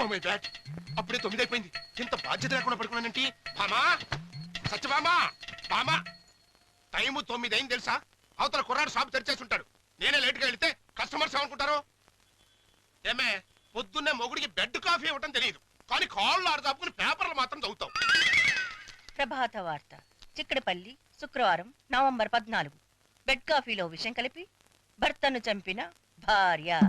Oh my God అప్పుడే తొమ్మిది అయిపోయింది ఇంత బాధ్యత లేకుండా పడుకున్నానంటే? బామా సత్యబామా బామా. టైము తొమ్మిది అయింది తెలుసా? అవతల కుర్రాడు షాప్ తెరిచేసి ఉంటాడు. నేనే లేట్గా వెళితే కస్టమర్స్ ఏమనుకుంటారు? ఏమే పొద్దున్నే మొగుడికి బెడ్ కాఫీ ఇవ్వటం తెలియదు. కానీ కాళ్ళు ఆడదాపుకుని పేపర్లు మాత్రం చదువుతావు. ప్రభాత వార్త. చిక్కడపల్లి శుక్రవారం నవంబర్ పద్నాలుగు. బెడ్ కాఫీలో విషం కలిపి భర్తను చంపిన భార్య.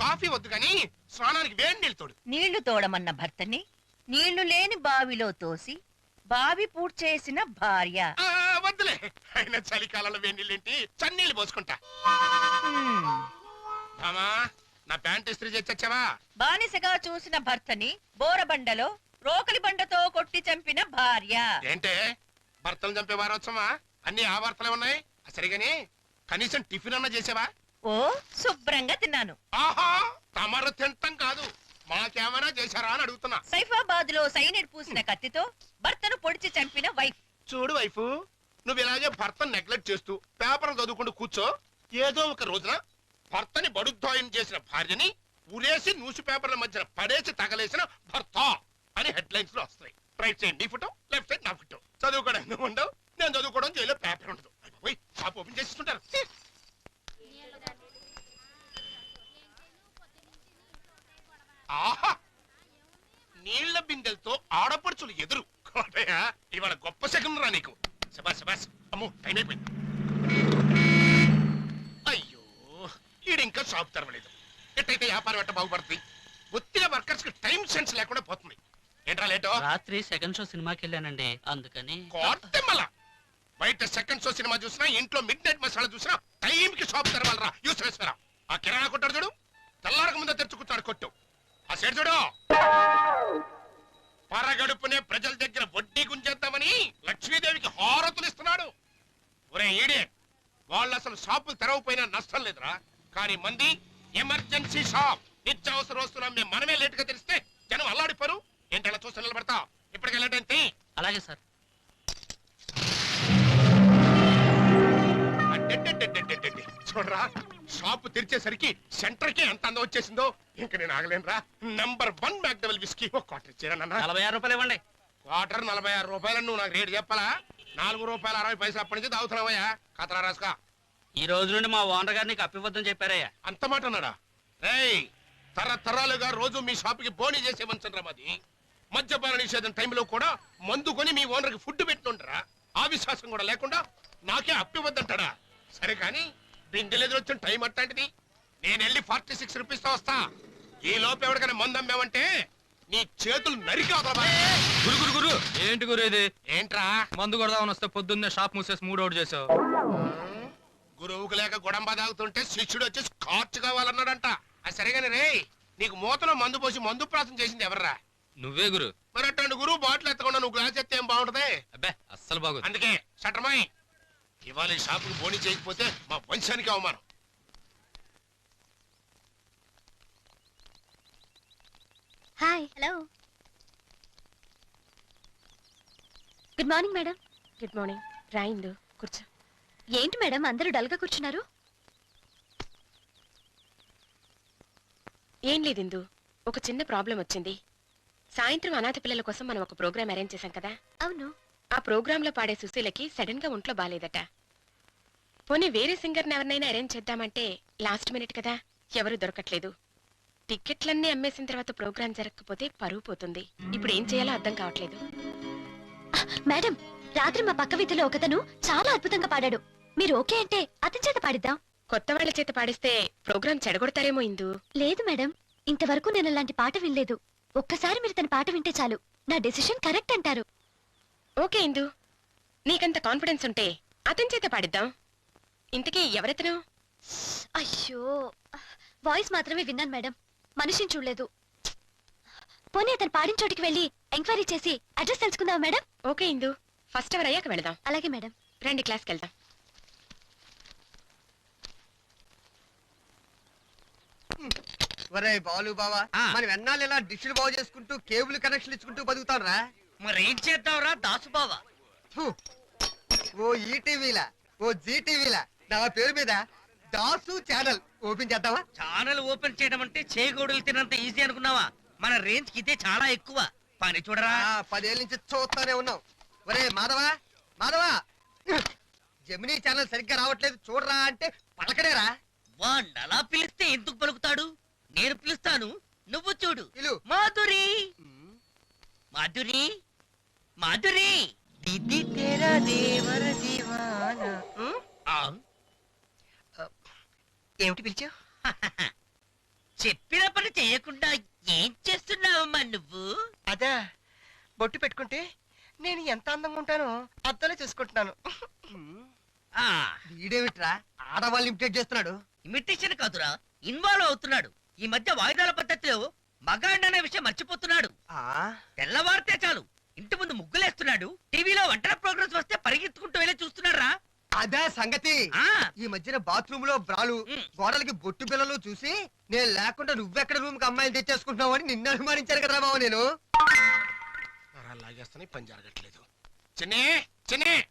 కాఫీ వద్దు కానీ స్నానానికి వేడి నీళ్ళు తోడు. నీళ్ళు తోడమన్న భర్తని నీళ్ళు లేని బావిలో తోసి బావి పూడ్చేసిన భార్య. ఆ, వద్దులే. అయినా చలికాలంలో వేడి నీళ్ళు ఏంటి? చన్నీళ్ళు పోసుకుంటా. హ్మ్. నా ప్యాంట్ ఇస్త్రీ చేసి వచ్చావా బానిసగా చూసిన భర్తని బోరబండలో రోకలి బండతో కొట్టి చంపిన భార్య. ఏంటే? భర్తలు చంపే వారోత్సవమా? అన్ని ఆ వార్తలే ఉన్నాయి. ఆ సరిగాని కనీసం టిఫిన్ అన్నా చేసావా? ఓ శుభ్రంగా తిన్నాను. ఆహా తమరు తింటం కాదు. మాకేమైనా చేశారా అని అడుగుతున్నా. సైఫాబాద్లో సైనిడ్ పూసిన కత్తితో భర్తను పొడిచి చంపిన వైఫ్. చూడు వైఫ్ నువ్వు ఇలాగే భర్త నెగ్లెక్ట్ చేస్తూ పేపర్ చదువుకుంటూ కూర్చో. ఏదో ఒక రోజున భర్తని బడుద్దాయం చేసిన భార్యని ఉరేసి న్యూస్ పేపర్ల మధ్యన పడేసి తగలేసిన భర్త అని హెడ్ లైన్స్లో వస్తాయి. రైట్ సైడ్ నీ ఫోటో లెఫ్ట్ సైడ్ నా ఫోటో. చదువుకోవడం ఉండవు నేను చదువుకోవడం జైల్లో పేపర్ ఉండదు. ఓపెన్ చేస్తుంటారు ఆహా నీళ్ళ బిందెలతో ఆడపడుచులు ఎదురు. కోటయ్య ఇవాళ గొప్ప శకం రా నీకు. శబాస్ శబాస్ అమ్మో టైం అయిపోయింది. అయ్యో ఈడింకా షాప్ తెరవలేదు. ఎట్టయితే వ్యాపారం ఎట్ట బాగుపడుతుంది? ఒత్తిగా వర్కర్స్కి టైం సెన్స్ లేకుండా పోతుంది. ఏంట్రా లేటో? రాత్రి సెకండ్ షో సినిమాకి వెళ్ళానండి. అందుకని కోర్తెమ్మల. బయట సెకండ్ షో సినిమా చూసినా ఇంట్లో మిడ్ నైట్ మసాలా చూసినా టైం కి షాప్ తెరవాలరా. యూస్లెస్వరా ఆ కిరాణా కొట్టాడు చూడు. తెల్లారక ముందే తెరుచుకుంటాడు కొట్టు. ఆ సైడ్ చూడు. పరగడుపునే ప్రజల దగ్గర వడ్డీ గుంజేద్దామని లక్ష్మీదేవికి హారతులు ఇస్తున్నాడు. ఒరే ఈడే వాళ్ళు అసలు షాపులు తెరవపోయినా నష్టం లేదురా. కానీ మంది ఎమర్జెన్సీ షాప్ నిత్యావసర వస్తువులు అమ్మే మనమే లేట్గా తెలిస్తే జనం అల్లాడిపోరు. ఏంటి అలా చూస్తే నిలబడతా? ఇప్పటికెళ్ళటంతే అలాగే సార్. చూడరా షాపు తెరిచేసరికి సెంటర్కి ఎంత అందం వచ్చేసిందో ఇంక నేను ఆగలేనురా. నంబర్ వన్ మ్యాక్డబుల్ విస్కీ ఒక క్వార్టర్ ఇచ్చారా నాన్న. నలభై ఆరు రూపాయలు ఇవ్వండి. క్వార్టర్ నలభై ఆరు రూపాయలు నువ్వు నాకు రేటు చెప్పాలా? నాలుగు రూపాయల అరవై పైసలు అప్పటి నుంచి తాగుతున్నావయ్యా. కతరా రాసుకా. ఈ రోజు నుండి మా ఓనర్ గారు నీకు అప్పివద్దని చెప్పారయ్యా. అంత మాట అన్నాడా? రేయ్ తరతరాలుగా రోజు మీ షాప్కి బోనీ చేసే మంచం మాది. మద్యపాన నిషేధం టైంలో కూడా మందు కొని మీ ఓనర్కి ఫుడ్ పెట్టుంటారా ఆ విశ్వాసం కూడా లేకుండా నాకే అప్పివద్దంటాడా సరే కానీ బిందెలు వచ్చిన టైం అట్లాంటిది. నేను వెళ్ళి ఫార్టీ సిక్స్ రూపీస్తో వస్తా. ఈ లోపు ఎవరికైనా మందు అమ్మావంటే నీ చేతులు నరికి గురు గురు గురు. ఏంటి గురు ఇది? ఏంట్రా? మందు కొడదామని వస్తే పొద్దున్నే షాప్ మూసేసి మూడ్ అవుట్ చేసావు. గురువుకు లేక గొడంబ తాగుతుంటే శిష్యుడు వచ్చి స్కాచ్ కావాలన్నాడంట. అది సరేగాని రే నీకు మూతలో మందు పోసి మందు ప్రాసం చేసింది ఎవర్రా? నువ్వే గురు. మరి అట్లాంటి గురువు బాటిల్ ఎత్తకుండా నువ్వు గ్లాస్ ఎత్తే ఏం బాగుంటది? అబ్బే అస్సలు బాగోదు. అందుకే షటర్మాయ్ ఇవాళ ఈ షాపుకి బోని చేయకపోతే మా వంశానికి అవమానం. Hi hello good morning madam good morning రాయిందు కూర్చో ఏంటి మేడం అందరూ డల్గా కూర్చున్నారు ఏం లేదు ఇందు ఒక చిన్న ప్రాబ్లం వచ్చింది సాయంత్రం అనాథ పిల్లల కోసం మనం ఒక ప్రోగ్రామ్ అరేంజ్ చేశాం కదా అవును ఆ ప్రోగ్రామ్లో పాడే సుశీలకి సడన్గా ఒంట్లో బాలేదట పోనీ వేరే సింగర్ని ఎవరినైనా అరేంజ్ చేద్దామంటే లాస్ట్ మినిట్ కదా ఎవరు దొరకట్లేదు టిక్కెట్లన్నీ అమ్మేసిన తర్వాత ప్రోగ్రామ్ జరగకపోతే పరువు పోతుంది. ఇప్పుడు ఏం చేయాలో అర్థం కావట్లేదు. మేడం రాత్రి మా పక్క వీధిలో ఒకతను చాలా అద్భుతంగా పాడాడు. మీరు ఓకే అంటే అతని చేత పాడిద్దాం. కొత్త వాళ్ళ చేత పాడిస్తే ప్రోగ్రామ్ చెడగొడతారేమో ఇందు. లేదు మేడం ఇంతవరకు నేను అలాంటి పాట వినలేదు. ఒక్కసారి మీరు తన పాట వింటే చాలు. నా డెసిషన్ కరెక్ట్ అంటారు. ఓకే ఇందు. నీకంత కాన్ఫిడెన్స్ ఉంటే అతని చేత పాడిద్దాం. ఇంతకీ ఎవరెతను? అయ్యో వాయిస్ మాత్రమే విన్నాను మేడం. మనిషిని చూడలేదు. పోనీ అతను పాడిన చోటికి వెళ్ళి ఎంక్వైరీ చేసి అడ్రస్ తెలుసుకుందాం madam? Okay Indu. First hour అయ్యాక వెళదాం. అలాగే మేడం. రండి క్లాస్కి వెళ్దాం. ఒరే బాలు బావా ఆ. మనం ఎన్నాళ్ళు ఇలా డిష్లు బాగు చేసుకుంటూ కేబుల్ కనెక్షన్ ఇచ్చుకుంటూ బతుకుతాం రా మరేం చేద్దాంరా దాసుబావా ఓ ఈటీవీలా ఓ జీటీవీలా నా పేరు మీద దాసు ఛానల్ ఓపెన్ చేద్దామా? ఛానల్ ఓపెన్ చేయడం అంటే చేగోడులు తినంత ఈజీ అనుకున్నావా? మన రేంజ్కి ఇదే చాలా ఎక్కువ. పని చూడరా. ఆ, పదేళ్ళ నుంచి చూస్తానే ఉన్నాం ఒరే మాధవా? మాధవా? జమినీ ఛానల్ సరిగ్గా రావట్లేదు. చూడరా అంటే పలకడేరా. వాణ్ణి అలా పిలిస్తే ఎందుకు పలుకుతాడు? నేను పిలుస్తాను. నువ్వు చూడు. పిలు. మాధురి. మాధురి. మాధురి. దీది తేరా దేవర దీవానా? ఏమిటి పిలిచావు చెప్పిన పని చేయకుండా ఏం చేస్తున్నావమ్మా నువ్వు? అదా బొట్టు పెట్టుకుంటే నేను ఎంత అందంగా ఉంటానో అద్దంలో చూసుకుంటున్నాను. ఆ. వీడేమిట్రా? ఆడవాళ్ళు ఇమిటేట్ చేస్తున్నాడు. ఇమిటేషన్ కాదురా ఇన్వాల్వ్ అవుతున్నాడు. ఈ మధ్య వాయిదాల పద్ధతిలో మగాండ్ అనే విషయం మర్చిపోతున్నాడు. ఆ. తెల్లవారితే చాలు ఇంటి ముందు ముగ్గులేస్తున్నాడు టీవీలో వంటల ప్రోగ్రామ్స్ వస్తే పరిగెత్తుకుంటూ వెళ్ళి చూస్తున్నారా అదే సంగతి. ఆ. ఈ మధ్యన బాత్రూమ్లో బ్రాలు. గోడలకి బొట్టు పిల్లలు చూసి నేను లేకుండా నువ్వెక్కడ రూమ్కి అమ్మాయిలు తెచ్చేసుకుంటున్నావు అని నిన్ను అనుమానించాను కదా బాబు నేను. పని జరగట్లేదు. చిన్నే చిన్నే.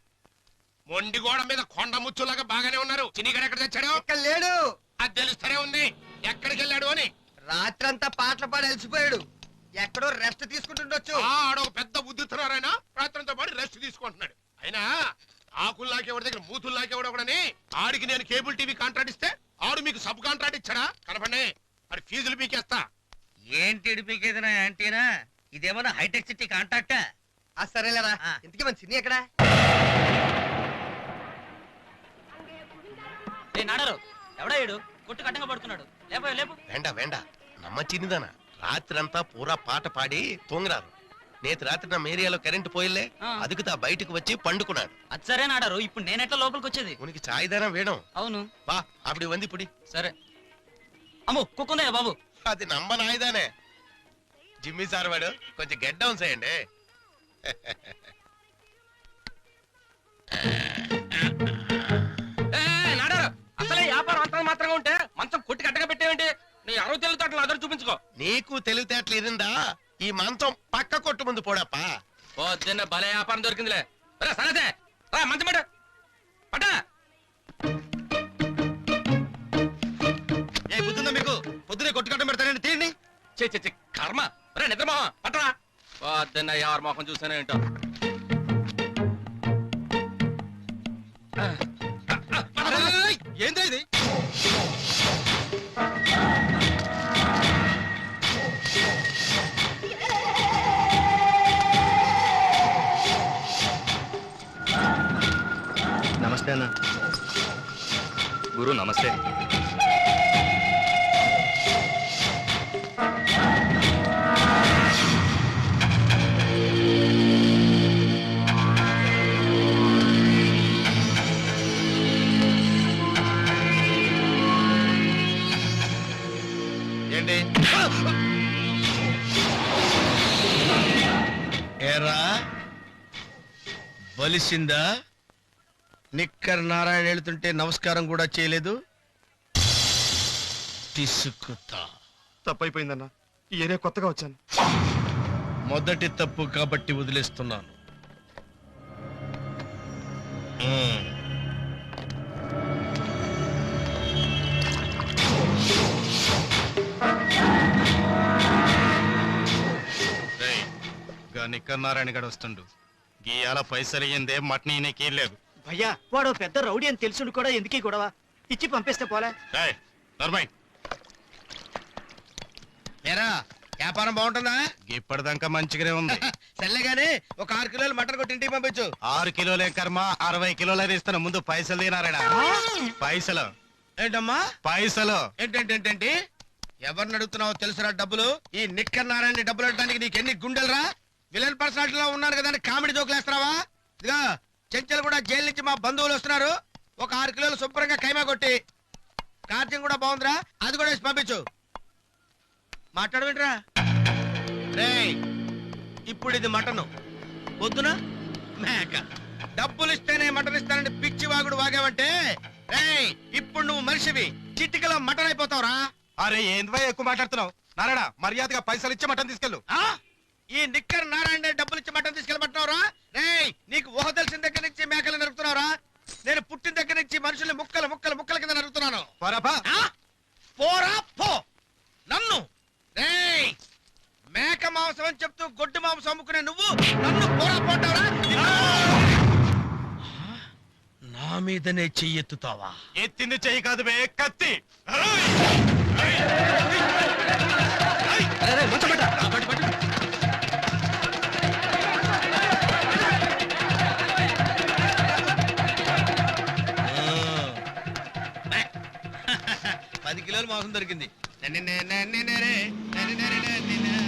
మొండి గోడ మీద కొండ ముచ్చులాగా బాగానే ఉన్నారు. చిన్నిగడ ఎక్కడ తెచ్చాడు? ఇక్కడ లేడు. అది తెలుస్తూనే ఉంది. ఎక్కడికి వెళ్ళాడు అని? రాత్రంతా పాటలు పాడి అలసిపోయాడు. ఎక్కడో రెస్ట్ తీసుకుంటుండొచ్చు. ఆ ఆడొక పెద్ద బుద్ధిస్తున్నారైనా రాత్రంతో పాటు రెస్ట్ తీసుకుంటున్నాడు. అయినా ఆకులు లాకేవాడి దగ్గర మూతులు లాకేవాడు ఒకడని ఆడికి నేను కేబుల్ టీవీ కాంట్రాక్ట్ ఇస్తే ఆడు మీకు సబ్ కాంట్రాక్ట్ ఇచ్చాడా? కనపండి ఆడి ఫీజులు పీకేస్తా. ఏంటి పీకేది ఇదేమన్నా హైటెక్ సిటీ కాంట్రాక్ట్? ఆ సరేలేరా. ఇంతకీ మన సినీ ఎక్కడ? నాడారు ఎవడాడు కొట్టు పడుతున్నాడు లేపో రాత్రంతా పూరా పాట పాడి తొంగరారు నేతి రాత్రి నా ఏరియాలో కరెంట్ పోయిలే అదుకుతా బయటకు వచ్చి పండుకున్నాడు. అది సరే నాడారు ఇప్పుడు ఎట్లా లోపలికి వచ్చేది? ఉనికి చాయ్ దానం వేయడం అవును. బా అప్పుడు వంది పుడి సరే. అమ్మో కుక్కుందయ్యా బాబు. అది నమ్మ నాయదానే జిమ్మి సార్ వాడు కొంచెం గెట్ డౌన్ చేయండి. వ్యాపారం అంతా మాత్రంగా ఉంటే మంచం కొట్టి కట్టగా పెట్టేవేంటి? నీ అరవై తెలివితేటలు అదరు చూపించుకో. నీకు తెలివితేటలు ఇరిందా ఈ మంచం పక్క కొట్టు ముందు పోడప్పా. పొద్దున్న భలే వ్యాపారం దొరికిందిలే. రా సరే రా మంచం పెట్టు. పట్ట. ఏ బుద్ధిందా మీకు? పొద్దునే కొట్టుకట్టం పెడతానండి తీయండి చి చి చి కర్మ. రే నిద్రమోహం. పట్టరా పొద్దున్న ఎవరి మొహం చూసానే ఏంటో. ఏంది ఇది? నమస్తే అన్న గురు నమస్తే. ఏరా? బలిసిందా? నిక్కర్ నారాయణ వెళ్తుంటే నమస్కారం కూడా చేయలేదు. తీసుకుతా. తప్పైపోయిందన్న. ఈ ఏరియా కొత్తగా వచ్చాను. మొదటి తప్పు కాబట్టి వదిలేస్తున్నాను. మ్మ్. రేయ్, గా నిక్కర్ నారాయణ గడు వస్తుండు. గీయాల పైసలు ఇయ్యందే మటన్ ఈయనకి లేదు. భయ్యా వాడు పెద్ద రౌడీ అని తెలుసుడు కూడా ఎందుకీ గొడవ? ఇచ్చి పంపిస్తే పోలే. వ్యాపారం బాగుంటుందా? ఇప్పటిదాకా మంచిగానే ఉంది. సర్లేగాని ఒక ఆరు కిలోలు మటన్ కొట్టి ఇంటికి పంపించు. ఆరు కిలోలే కర్మ అరవై కిలోలే ఇస్తాను ముందు పైసలు తినారాడా పైసలు. ఏంటమ్మా? పైసలు. ఏంటంటేంటంటి? ఎవరిని అడుగుతున్నావో తెలుసురా డబ్బులు? ఈ నిక్కర్ నారాయణ డబ్బులు అడటానికి నీకు ఎన్ని గుండెలరా? విలన్ పర్సనాలిటీలో ఉన్నాను కదా అని కామెడీ జోకులేస్తున్నావా? ఇదిగా చెంచలు కూడా జైలు నుంచి మా బంధువులు వస్తున్నారు. ఒక ఆరు కిలోలు శుభ్రంగా కైమా కొట్టి కార్యం కూడా బాగుందిరా అది కూడా వేసి పంపించు. మాట్లాడవేంట్రా? రేయ్ ఇప్పుడు ఇది మటను. పొద్దున మేక. డబ్బులు ఇస్తేనే మటన్ ఇస్తానని పిచ్చి వాగుడు వాగావంటే రేయ్ ఇప్పుడు నువ్వు మనిషివి. చిటికలో మటన్ అయిపోతావురా. అరే ఏంది ఎక్కువ మాట్లాడుతున్నావు? నారాయణ మర్యాదగా పైసలు ఇచ్చి మటన్ తీసుకెళ్ళు? ఈ నిక్కర్ నారాయణ డబ్బులు ఇచ్చి మటన్ తీసుకెళ్ళమంటున్నావురా రేయ్ నీకు ఊహ తెలిసిన దగ్గర నుంచి మేకలు నరుకుతున్నావురా నేను పుట్టిన దగ్గర నుంచి మనుషుల్ని ముక్కలు ముక్కలు ముక్కల కింద ఆ? పోరా పో నన్ను మేక మాంసం అని చెప్తూ గొడ్డు మాంసం అమ్ముకునే నువ్వు నన్ను కూర పోటావరా నా మీదనే చెయ్యెత్తుతావా ఎత్తింది చెయ్యి కాదు బే కత్తి నే- నన్ను